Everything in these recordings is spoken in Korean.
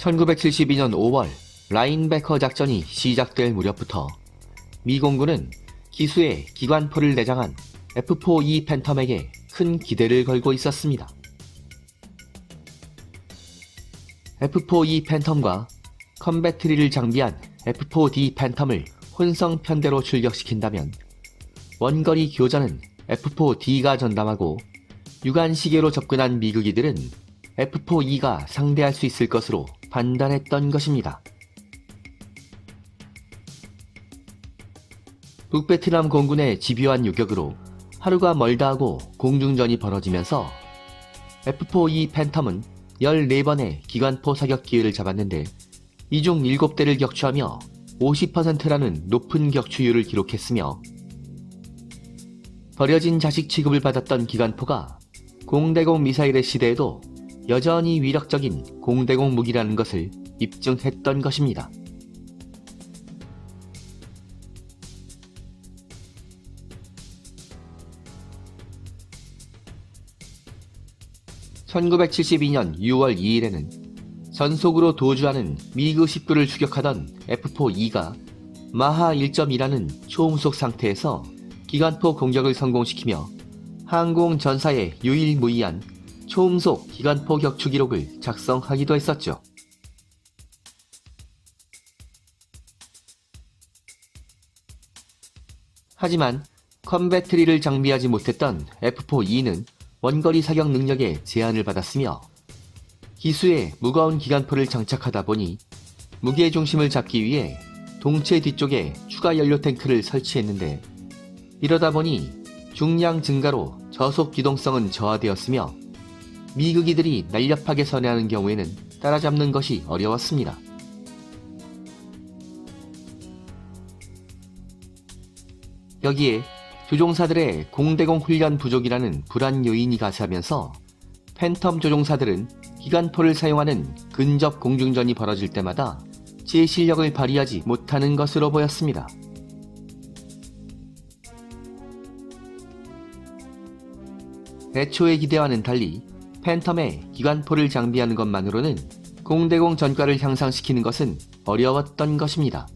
1972년 5월 라인베커 작전이 시작될 무렵부터 미 공군은 기수에 기관포를 내장한 F-4E 팬텀에게 큰 기대를 걸고 있었습니다. F-4E 팬텀과 컴배트리를 장비한 F-4D 팬텀을 혼성 편대로 출격시킨다면 원거리 교전은 F-4D가 전담하고 유관 시계로 접근한 미국이들은 F-4E가 상대할 수 있을 것으로 판단했던 것입니다. 북베트남 공군의 집요한 요격으로 하루가 멀다 하고 공중전이 벌어지면서 F-4E 팬텀은 14번의 기관포 사격 기회를 잡았는데 이 중 7대를 격추하며 50%라는 높은 격추율을 기록했으며 버려진 자식 취급을 받았던 기관포가 공대공 미사일의 시대에도 여전히 위력적인 공대공 무기라는 것을 입증했던 것입니다. (1972년 6월 2일에는) 전속으로 도주하는 미그 19를 추격하던 F-4E가 마하 1.2라는 초음속 상태에서 기관포 공격을 성공시키며 항공 전사의 유일무이한 초음속 기관포 격추 기록을 작성하기도 했었죠. 하지만 컴배트리를 장비하지 못했던 F-4E는 원거리 사격 능력에 제한을 받았으며 기수에 무거운 기관포를 장착하다 보니 무게 중심을 잡기 위해 동체 뒤쪽에 추가 연료 탱크를 설치했는데 이러다 보니 중량 증가로 저속 기동성은 저하되었으며 미국이들이 날렵하게 선회하는 경우에는 따라잡는 것이 어려웠습니다. 여기에 조종사들의 공대공 훈련 부족이라는 불안 요인이 가세하면서 팬텀 조종사들은 기관포를 사용하는 근접 공중전이 벌어질 때마다 제 실력을 발휘하지 못하는 것으로 보였습니다. 애초의 기대와는 달리 팬텀에 기관포를 장비하는 것만으로는 공대공 전과를 향상시키는 것은 어려웠던 것입니다.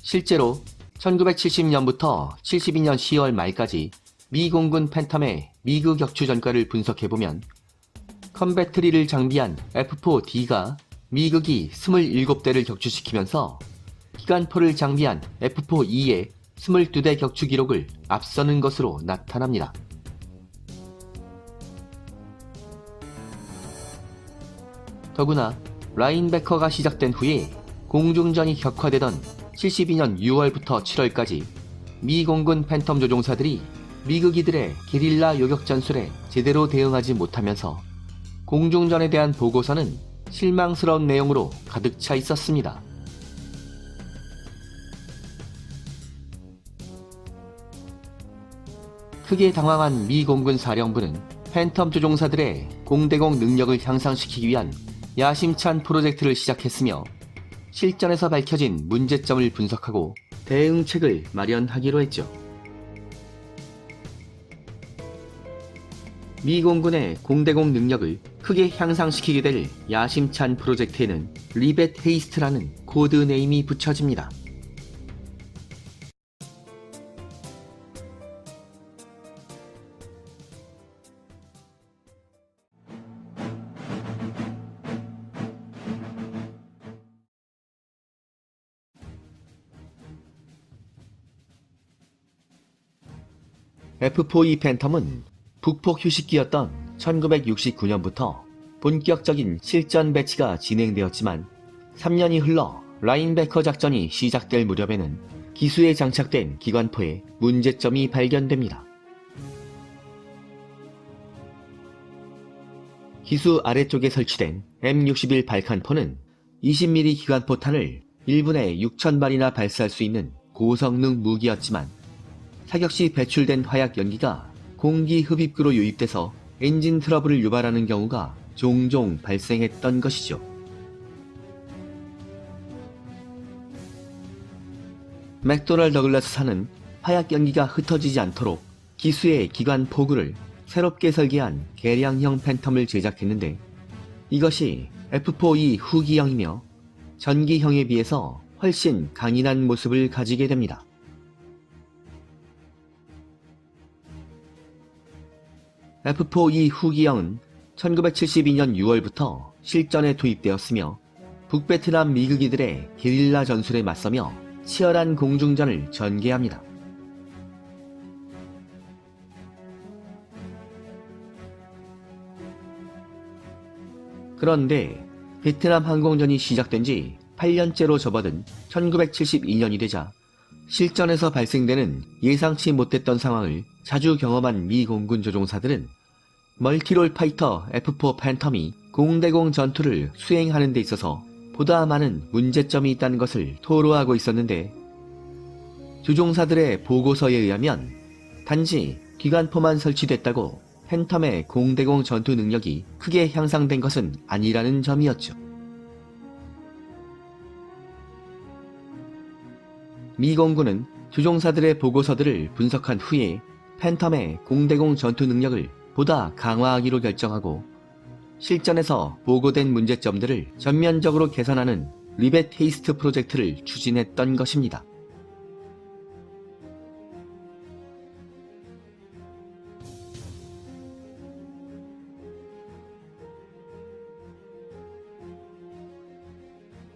실제로 1970년부터 72년 10월 말까지 미 공군 팬텀의 미그 격추 전과를 분석해보면 컴배트리를 장비한 F4D가 미극이 27대를 격추시키면서 기관포를 장비한 F4E의 22대 격추 기록을 앞서는 것으로 나타납니다. 더구나 라인베커가 시작된 후에 공중전이 격화되던 72년 6월부터 7월까지 미 공군 팬텀 조종사들이 미국이들의 게릴라 요격 전술에 제대로 대응하지 못하면서 공중전에 대한 보고서는 실망스러운 내용으로 가득 차 있었습니다. 크게 당황한 미 공군 사령부는 팬텀 조종사들의 공대공 능력을 향상시키기 위한 야심찬 프로젝트를 시작했으며 실전에서 밝혀진 문제점을 분석하고 대응책을 마련하기로 했죠. 미 공군의 공대공 능력을 크게 향상시키게 될 야심찬 프로젝트에는 리벳 헤이스트라는 코드 네임이 붙여집니다. F4E 팬텀은 북폭 휴식기였던 1969년부터 본격적인 실전 배치가 진행되었지만 3년이 흘러 라인베커 작전이 시작될 무렵에는 기수에 장착된 기관포에 문제점이 발견됩니다. 기수 아래쪽에 설치된 M61 발칸포는 20mm 기관포탄을 1분에 6,000발이나 발사할 수 있는 고성능 무기였지만 사격 시 배출된 화약 연기가 공기 흡입구로 유입돼서 엔진 트러블을 유발하는 경우가 종종 발생했던 것이죠. 맥도널 더글라스사는 화약 연기가 흩어지지 않도록 기수의 기관 포구를 새롭게 설계한 개량형 팬텀을 제작했는데 이것이 F4E 후기형이며 전기형에 비해서 훨씬 강인한 모습을 가지게 됩니다. F4E 후기형은 1972년 6월부터 실전에 도입되었으며 북베트남 미국이들의 게릴라 전술에 맞서며 치열한 공중전을 전개합니다. 그런데 베트남 항공전이 시작된 지 8년째로 접어든 1971년이 되자 실전에서 발생되는 예상치 못했던 상황을 자주 경험한 미 공군 조종사들은 멀티롤 파이터 F4 팬텀이 공대공 전투를 수행하는 데 있어서 보다 많은 문제점이 있다는 것을 토로하고 있었는데 조종사들의 보고서에 의하면 단지 기관포만 설치됐다고 팬텀의 공대공 전투 능력이 크게 향상된 것은 아니라는 점이었죠. 미 공군은 조종사들의 보고서들을 분석한 후에 팬텀의 공대공 전투 능력을 보다 강화하기로 결정하고 실전에서 보고된 문제점들을 전면적으로 개선하는 리벳 테이스트 프로젝트를 추진했던 것입니다.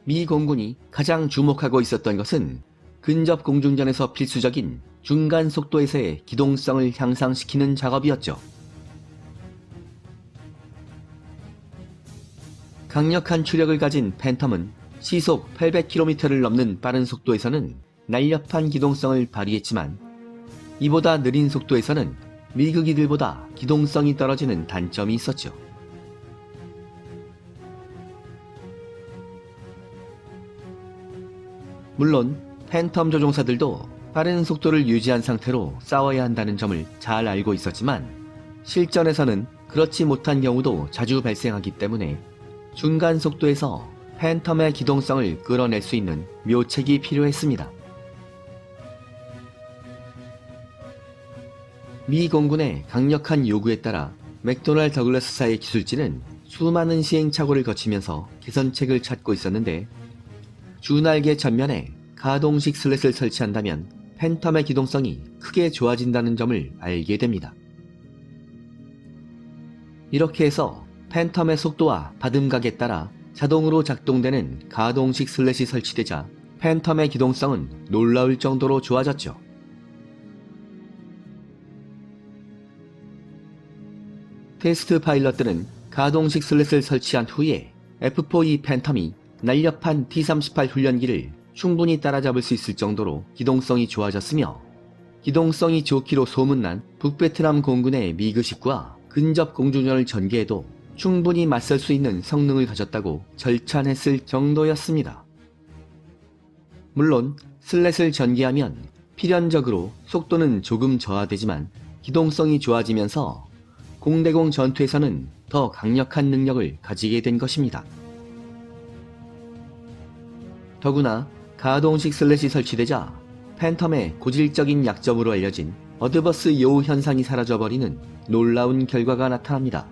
미 공군이 가장 주목하고 있었던 것은 근접 공중전에서 필수적인 중간 속도에서의 기동성을 향상시키는 작업이었죠. 강력한 추력을 가진 팬텀은 시속 800km를 넘는 빠른 속도에서는 날렵한 기동성을 발휘했지만 이보다 느린 속도에서는 미국이들보다 기동성이 떨어지는 단점이 있었죠. 물론 팬텀 조종사들도 빠른 속도를 유지한 상태로 싸워야 한다는 점을 잘 알고 있었지만 실전에서는 그렇지 못한 경우도 자주 발생하기 때문에 중간 속도에서 팬텀의 기동성을 끌어낼 수 있는 묘책이 필요했습니다. 미 공군의 강력한 요구에 따라 맥도날 더글라스사의 기술진은 수많은 시행착오를 거치면서 개선책을 찾고 있었는데 주날개 전면에 가동식 슬랫을 설치한다면 팬텀의 기동성이 크게 좋아진다는 점을 알게 됩니다. 이렇게 해서 팬텀의 속도와 받음각에 따라 자동으로 작동되는 가동식 슬랫이 설치되자 팬텀의 기동성은 놀라울 정도로 좋아졌죠. 테스트 파일럿들은 가동식 슬랫을 설치한 후에 F4E 팬텀이 날렵한 T-38 훈련기를 충분히 따라잡을 수 있을 정도로 기동성이 좋아졌으며 기동성이 좋기로 소문난 북베트남 공군의 미그10과 근접 공중전을 전개해도 충분히 맞설 수 있는 성능을 가졌다고 절찬했을 정도였습니다. 물론 슬랫을 전개하면 필연적으로 속도는 조금 저하되지만 기동성이 좋아지면서 공대공 전투에서는 더 강력한 능력을 가지게 된 것입니다. 더구나 가동식 슬랫이 설치되자 팬텀의 고질적인 약점으로 알려진 어드버스 요우 현상이 사라져버리는 놀라운 결과가 나타납니다.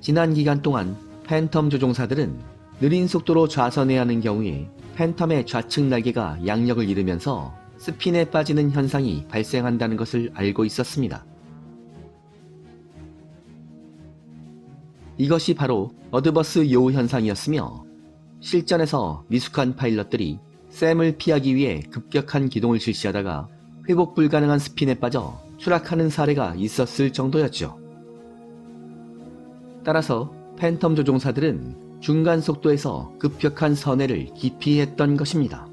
지난 기간 동안 팬텀 조종사들은 느린 속도로 좌선해야 하는 경우에 팬텀의 좌측 날개가 양력을 잃으면서 스핀에 빠지는 현상이 발생한다는 것을 알고 있었습니다. 이것이 바로 어드버스 요우 현상이었으며 실전에서 미숙한 파일럿들이 샘을 피하기 위해 급격한 기동을 실시하다가 회복 불가능한 스핀에 빠져 추락하는 사례가 있었을 정도였죠. 따라서 팬텀 조종사들은 중간 속도에서 급격한 선회를 기피했던 것입니다.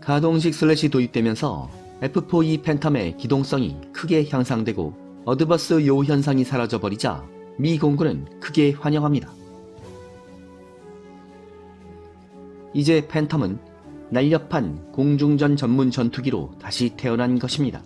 가동식 슬랫이 도입되면서 F4E 팬텀의 기동성이 크게 향상되고 어드버스 요 현상이 사라져버리자 미 공군은 크게 환영합니다. 이제 팬텀은 날렵한 공중전 전문 전투기로 다시 태어난 것입니다.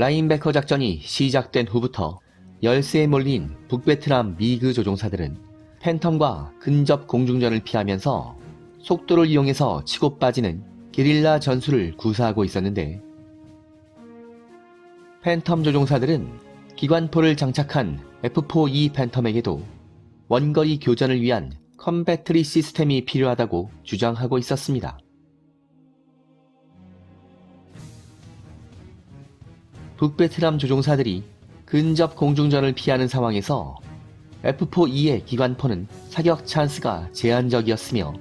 라인베커 작전이 시작된 후부터 열세에 몰린 북베트남 미그 조종사들은 팬텀과 근접 공중전을 피하면서 속도를 이용해서 치고 빠지는 게릴라 전술을 구사하고 있었는데 팬텀 조종사들은 기관포를 장착한 F4E 팬텀에게도 원거리 교전을 위한 컴배트리 시스템이 필요하다고 주장하고 있었습니다. 북베트남 조종사들이 근접 공중전을 피하는 상황에서 F4E의 기관포는 사격 찬스가 제한적이었으며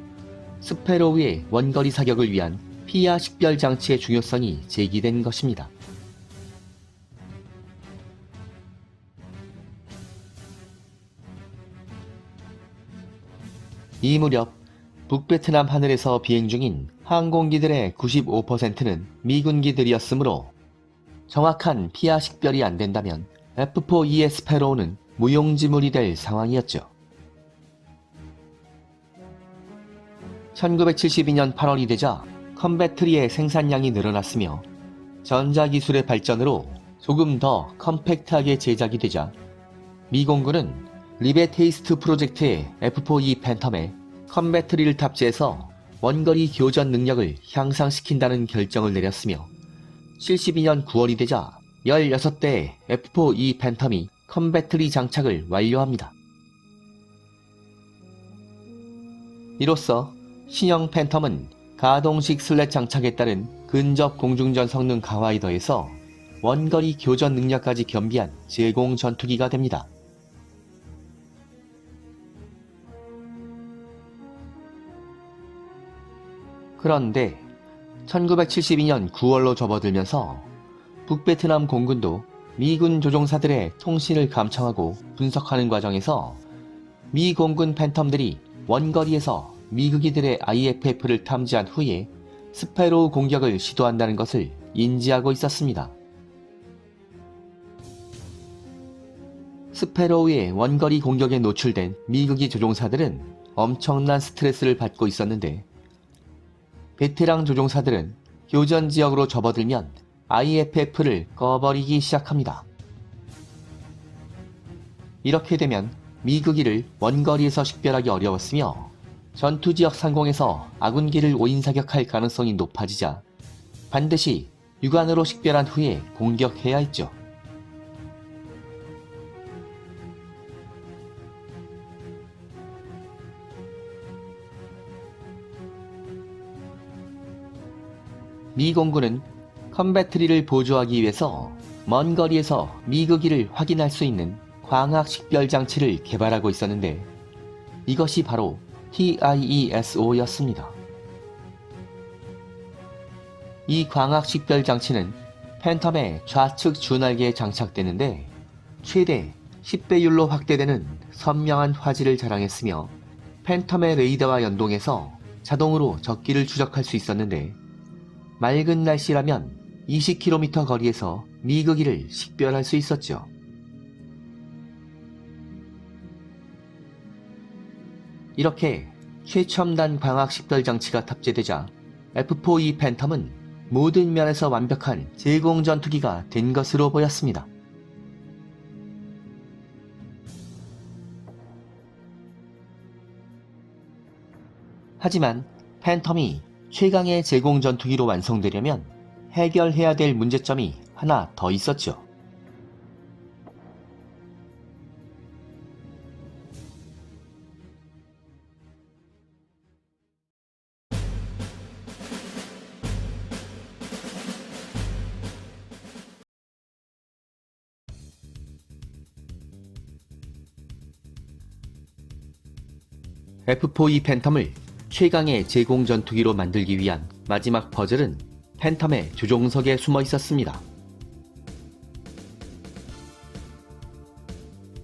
스페로우의 원거리 사격을 위한 피하 식별 장치의 중요성이 제기된 것입니다. 이 무렵 북베트남 하늘에서 비행 중인 항공기들의 95%는 미군기들이었으므로 정확한 피하 식별이 안 된다면 F4E의 스페로우는 무용지물이 될 상황이었죠. 1972년 8월이 되자 컴배트리의 생산량이 늘어났으며 전자기술의 발전으로 조금 더 컴팩트하게 제작이 되자 미 공군은 리베테이스트 프로젝트의 F4E 팬텀에 컴배트리를 탑재해서 원거리 교전 능력을 향상시킨다는 결정을 내렸으며 72년 9월이 되자 16대의 F4E 팬텀이 컴배트리 장착을 완료합니다. 이로써 신형 팬텀은 가동식 슬랫 장착에 따른 근접 공중전 성능 강화에 더해서 원거리 교전 능력까지 겸비한 제공 전투기가 됩니다. 그런데 1972년 9월로 접어들면서 북베트남 공군도 미군 조종사들의 통신을 감청하고 분석하는 과정에서 미 공군 팬텀들이 원거리에서 미국이들의 IFF를 탐지한 후에 스페로우 공격을 시도한다는 것을 인지하고 있었습니다. 스페로우의 원거리 공격에 노출된 미국이 조종사들은 엄청난 스트레스를 받고 있었는데 베테랑 조종사들은 교전 지역으로 접어들면 IFF를 꺼버리기 시작합니다. 이렇게 되면 미국이를 원거리에서 식별하기 어려웠으며 전투 지역 상공에서 아군기를 오인 사격할 가능성이 높아지자 반드시 육안으로 식별한 후에 공격해야 했죠. 미 공군은 컴배트리를 보조하기 위해서 먼 거리에서 미국이를 확인할 수 있는 광학 식별 장치를 개발하고 있었는데 이것이 바로 TIESO였습니다. 이 광학 식별 장치는 팬텀의 좌측 주날개에 장착되는데 최대 10배율로 확대되는 선명한 화질을 자랑했으며 팬텀의 레이더와 연동해서 자동으로 적기를 추적할 수 있었는데 맑은 날씨라면 20km 거리에서 미국이를 식별할 수 있었죠. 이렇게 최첨단 광학 식별 장치가 탑재되자 F4E 팬텀은 모든 면에서 완벽한 제공 전투기가 된 것으로 보였습니다. 하지만 팬텀이 최강의 제공 전투기로 완성되려면 해결해야 될 문제점이 하나 더 있었죠. F4E 팬텀을 최강의 제공 전투기로 만들기 위한 마지막 퍼즐은 팬텀의 조종석에 숨어 있었습니다.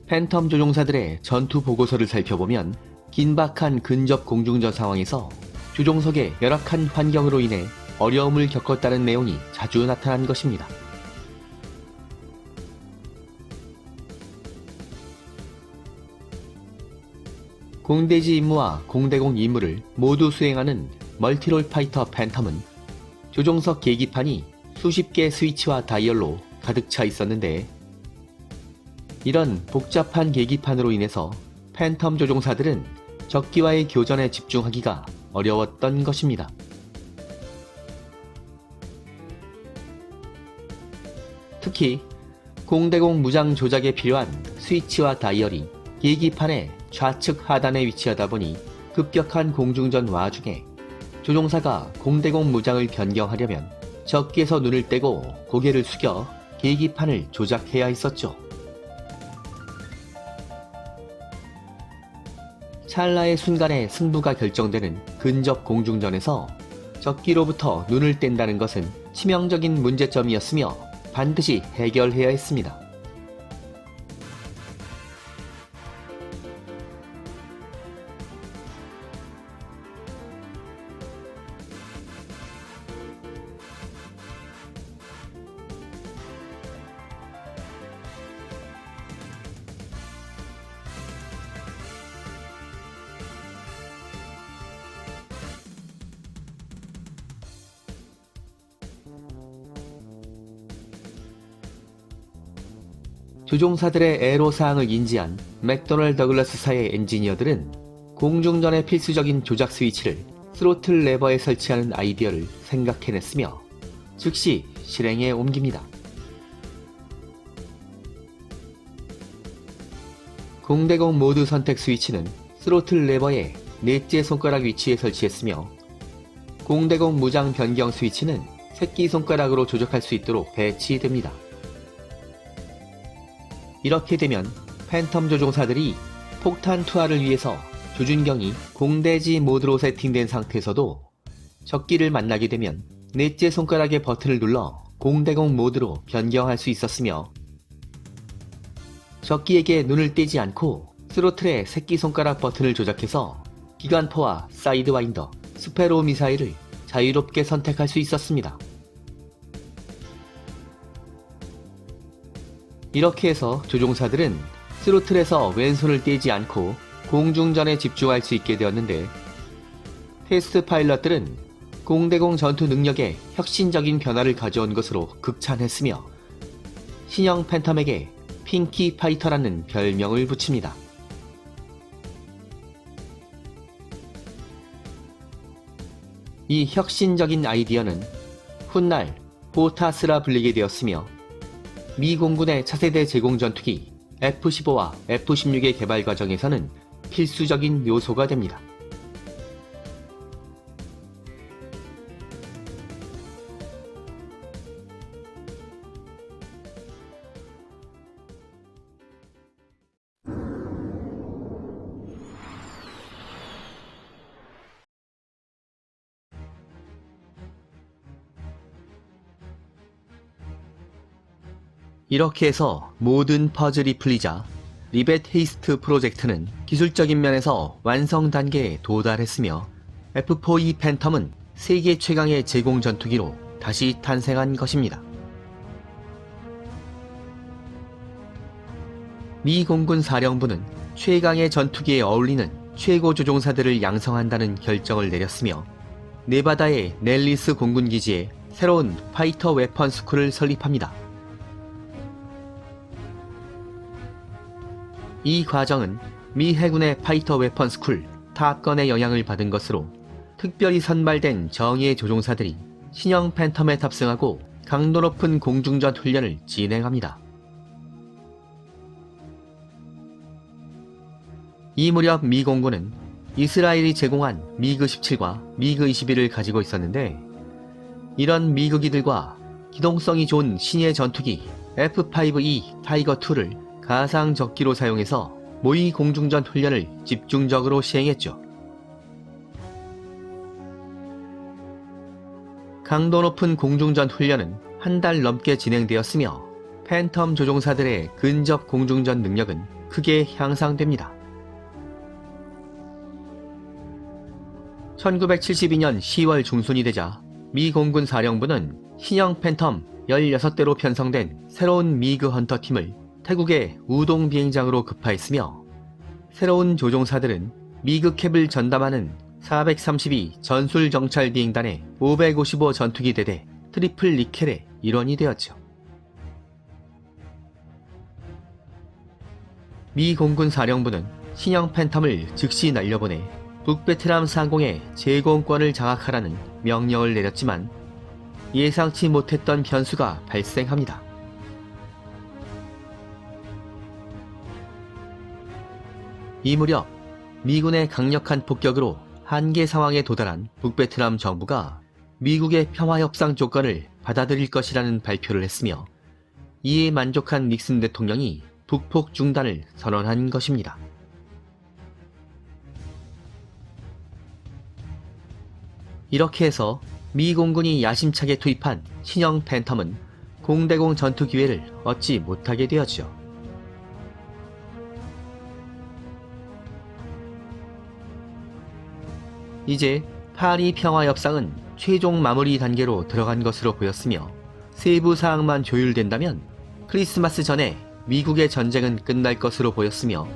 팬텀 조종사들의 전투 보고서를 살펴보면 긴박한 근접 공중전 상황에서 조종석의 열악한 환경으로 인해 어려움을 겪었다는 내용이 자주 나타난 것입니다. 공대지 임무와 공대공 임무를 모두 수행하는 멀티롤 파이터 팬텀은 조종석 계기판이 수십 개 스위치와 다이얼로 가득 차 있었는데 이런 복잡한 계기판으로 인해서 팬텀 조종사들은 적기와의 교전에 집중하기가 어려웠던 것입니다. 특히 공대공 무장 조작에 필요한 스위치와 다이얼이 계기판의 좌측 하단에 위치하다 보니 급격한 공중전 와중에 조종사가 공대공 무장을 변경하려면 적기에서 눈을 떼고 고개를 숙여 계기판을 조작해야 했었죠. 찰나의 순간에 승부가 결정되는 근접 공중전에서 적기로부터 눈을 뗀다는 것은 치명적인 문제점이었으며 반드시 해결해야 했습니다. 조종사들의 애로사항을 인지한 맥도널 더글라스사의 엔지니어들은 공중전의 필수적인 조작 스위치를 스로틀 레버에 설치하는 아이디어를 생각해냈으며 즉시 실행에 옮깁니다. 공대공 모드 선택 스위치는 스로틀 레버의 넷째 손가락 위치에 설치했으며 공대공 무장 변경 스위치는 새끼손가락으로 조작할 수 있도록 배치됩니다. 이렇게 되면 팬텀 조종사들이 폭탄 투하를 위해서 조준경이 공대지 모드로 세팅된 상태에서도 적기를 만나게 되면 넷째 손가락의 버튼을 눌러 공대공 모드로 변경할 수 있었으며 적기에게 눈을 떼지 않고 스로틀의 새끼손가락 버튼을 조작해서 기관포와 사이드와인더, 스페로 미사일을 자유롭게 선택할 수 있었습니다. 이렇게 해서 조종사들은 스로틀에서 왼손을 떼지 않고 공중전에 집중할 수 있게 되었는데 테스트 파일럿들은 공대공 전투 능력에 혁신적인 변화를 가져온 것으로 극찬했으며 신형 팬텀에게 핑키 파이터라는 별명을 붙입니다. 이 혁신적인 아이디어는 훗날 보타스라 불리게 되었으며 미 공군의 차세대 제공 전투기 F-15와 F-16의 개발 과정에서는 필수적인 요소가 됩니다. 이렇게 해서 모든 퍼즐이 풀리자 리벳 헤이스트 프로젝트는 기술적인 면에서 완성 단계에 도달했으며 F4E 팬텀은 세계 최강의 제공 전투기로 다시 탄생한 것입니다. 미 공군 사령부는 최강의 전투기에 어울리는 최고 조종사들을 양성한다는 결정을 내렸으며 네바다의 넬리스 공군기지에 새로운 파이터 웨펀 스쿨을 설립합니다. 이 과정은 미 해군의 파이터 웨펀 스쿨 탑건의 영향을 받은 것으로 특별히 선발된 정예의 조종사들이 신형 팬텀에 탑승하고 강도 높은 공중전 훈련을 진행합니다. 이 무렵 미 공군은 이스라엘이 제공한 미그 17과 미그 21을 가지고 있었는데 이런 미그기들과 기동성이 좋은 신의 전투기 F5E 타이거 2를 가상 적기로 사용해서 모의 공중전 훈련을 집중적으로 시행했죠. 강도 높은 공중전 훈련은 한 달 넘게 진행되었으며 팬텀 조종사들의 근접 공중전 능력은 크게 향상됩니다. 1972년 10월 중순이 되자 미 공군 사령부는 신형 팬텀 16대로 편성된 새로운 미그 헌터 팀을 태국의 우동 비행장으로 급파했으며 새로운 조종사들은 미그캡을 전담하는 432 전술 정찰 비행단의 555 전투기 대대 트리플 리켈의 일원이 되었죠. 미 공군 사령부는 신형 팬텀을 즉시 날려보내 북베트남 상공의 제공권을 장악하라는 명령을 내렸지만 예상치 못했던 변수가 발생합니다. 이 무렵 미군의 강력한 폭격으로 한계 상황에 도달한 북베트남 정부가 미국의 평화 협상 조건을 받아들일 것이라는 발표를 했으며 이에 만족한 닉슨 대통령이 북폭 중단을 선언한 것입니다. 이렇게 해서 미 공군이 야심차게 투입한 신형 팬텀은 공대공 전투 기회를 얻지 못하게 되었죠. 이제 파리 평화 협상은 최종 마무리 단계로 들어간 것으로 보였으며 세부 사항만 조율된다면 크리스마스 전에 미국의 전쟁은 끝날 것으로 보였으며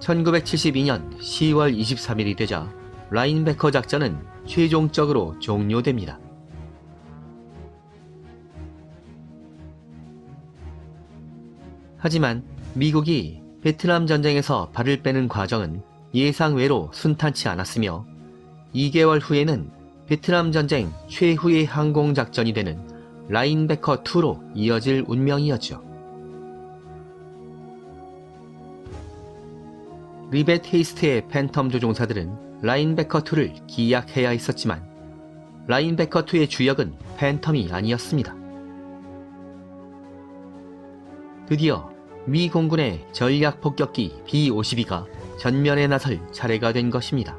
1972년 10월 23일이 되자 라인베커 작전은 최종적으로 종료됩니다. 하지만 미국이 베트남 전쟁에서 발을 빼는 과정은 예상외로 순탄치 않았으며 2개월 후에는 베트남 전쟁 최후의 항공 작전이 되는 라인베커 2로 이어질 운명이었죠. 리벳 헤이스트의 팬텀 조종사들은 라인베커 2를 기약해야 했었지만 라인베커 2의 주역은 팬텀이 아니었습니다. 드디어 미 공군의 전략 폭격기 B-52가 전면에 나설 차례가 된 것입니다.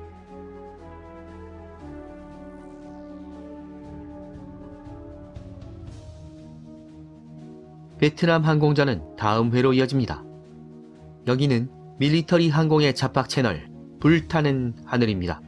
베트남 항공전은 다음 회로 이어집니다. 여기는 밀리터리 항공의 잡박 채널 불타는 하늘입니다.